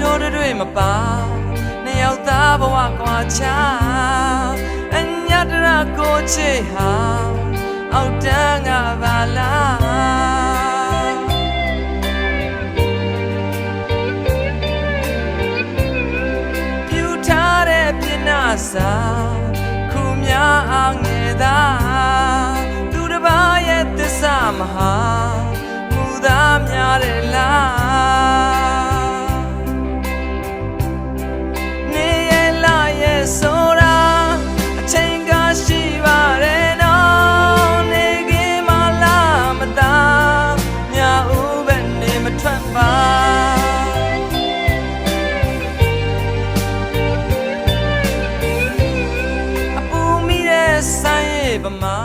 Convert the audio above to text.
တို့တွေမပါနှစ်ယောက်သားဘဝကွာချာအညတရကိုချေဟာအောက်တန်းကပါလားပြူထားတဲ့ပြနာစာခုများအောင်ငယ်သာသူတစ်ပါးရဲ့သစ္စာမဟာမူသားများတဲ့ ပါအပူမိတဲ့ဆိုင်ရဲ့ပမာ